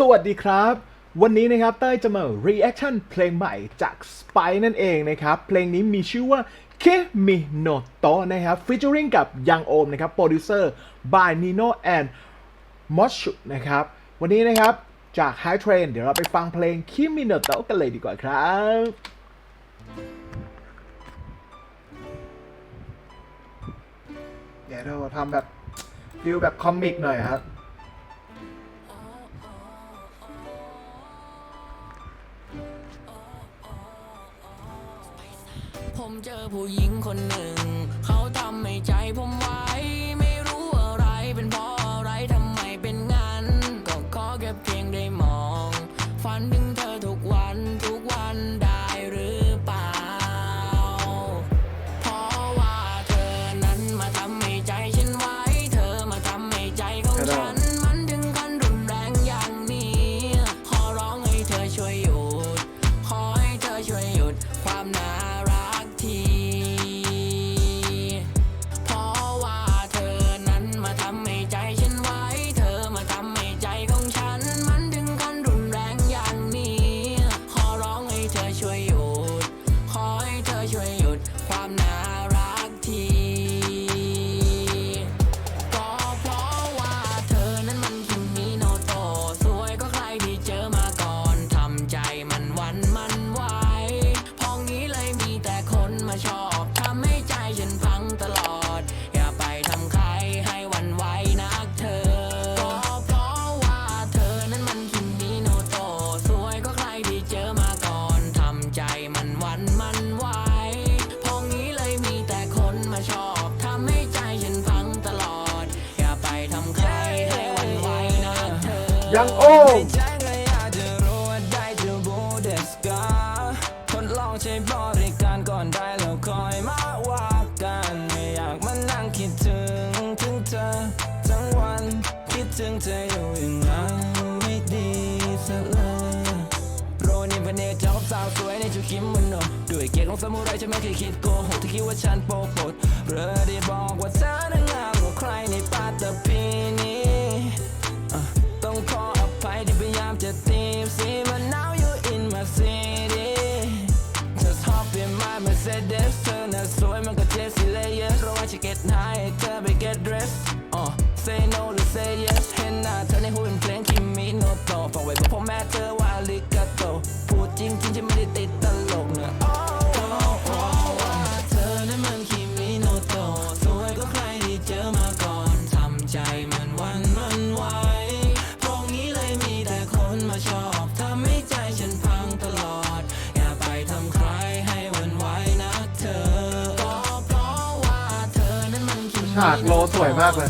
สวัสดีครับ วันนี้นะครับเต้ยจะมา reaction เพลงใหม่จาก Spy นั่นเองนะครับ เพลงนี้มีชื่อว่า Kimi no To นะครับ featuring กับยังโอมนะครับ producer by Nino and m o s h u นะครับ วันนี้นะครับจาก High Train เดี๋ยวเราไปฟังเพลง Kimi no To กันเลยดีกว่าครับเดี๋ยวเราทำแบบฟิลแบบคอมิกหน่อยครับ ผมเจอผู้หญิงคนหนึ่ง เขาทำให้ใจผม ให้ ดลองใช้บริการก่อนได้แล้วคอยมาว่ากันไม่อยากมานั่งคิดถึงถึงเธอทั้งวันคิดถึงเธออยู่อย่างนั้นไม่ดีสักเลยโรนี่เป็นเนเจ้าสาวสวยในชุดคิโมโนด้วยเกียรติของซามูไรฉันไม่เคยคิดโกหกที่คิดว่าฉันโปรปดเรือได้บอกว่าเธอนั้นงามกว่าใครในปัตตพีนี้อะต้อง ขออภัยที่พยายามจะตีบสีมัน now you in my city just hop in my Mercedes เธอน่ะสวยมันก็เทสิเลย yes ระหว่างจะ get high เธอไป get dressed อะ say no หรือ say yes เห็นหน้าเธอในหูเป็นเพลงคิมิโนโตะฟังไว้เพื่อพ่อแม่เธอว่าลิกาโตพูดจริงจริงๆฉันไม่ได้ติด ฉากโลสวยมากเลย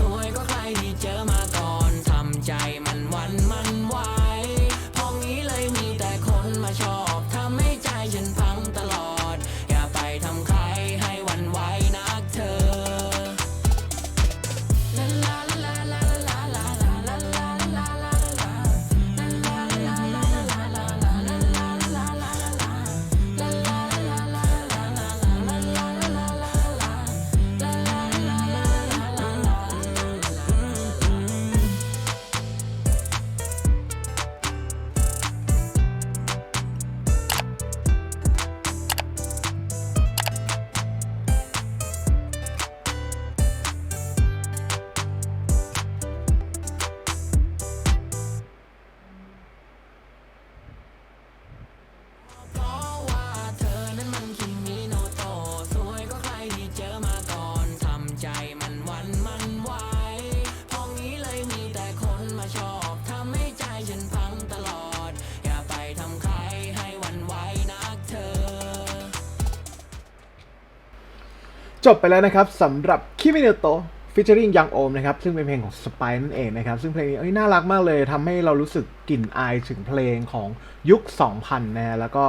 จบไปแล้วนะครับสำหรับคิมิเนโตฟิชเชอริงยังโอมนะครับซึ่งเป็นเพลงของสไปนั่นเองนะครับซึ่งเพลงนี้เอ้ยน่ารักมากเลยทำให้เรารู้สึกกลิ่นอายถึงเพลงของยุค 2000นะฮะแล้วก็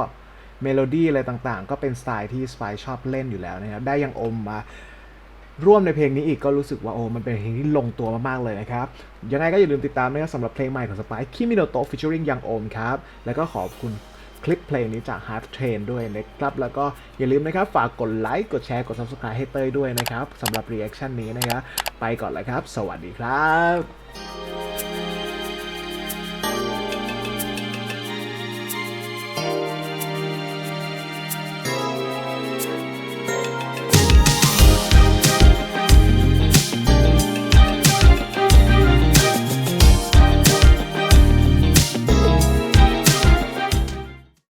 เมโลดี้อะไรต่างๆ ก็เป็นสไตล์ที่สไปชอบเล่นอยู่แล้วนะครับได้ยังโอมมาร่วมในเพลงนี้อีกก็รู้สึกว่าโอ้มันเป็นเพลงที่ลงตัวมากๆเลยนะครับ ยังไงก็อย่าลืมติดตามนะครับสำหรับเพลงใหม่ของสไปคิมิโนโตฟิชเชอริงยังโอมครับแล้วก็ขอบคุณ คลิปเพลงนี้จาก Half Train ด้วยนะครับ แล้วก็อย่าลืมนะครับ ฝากกดไลค์กดแชร์กด Subscribe ให้เต้ยด้วยนะครับสำหรับรีแอคชั่นนี้นะครับไปก่อนเลยครับ สวัสดีครับ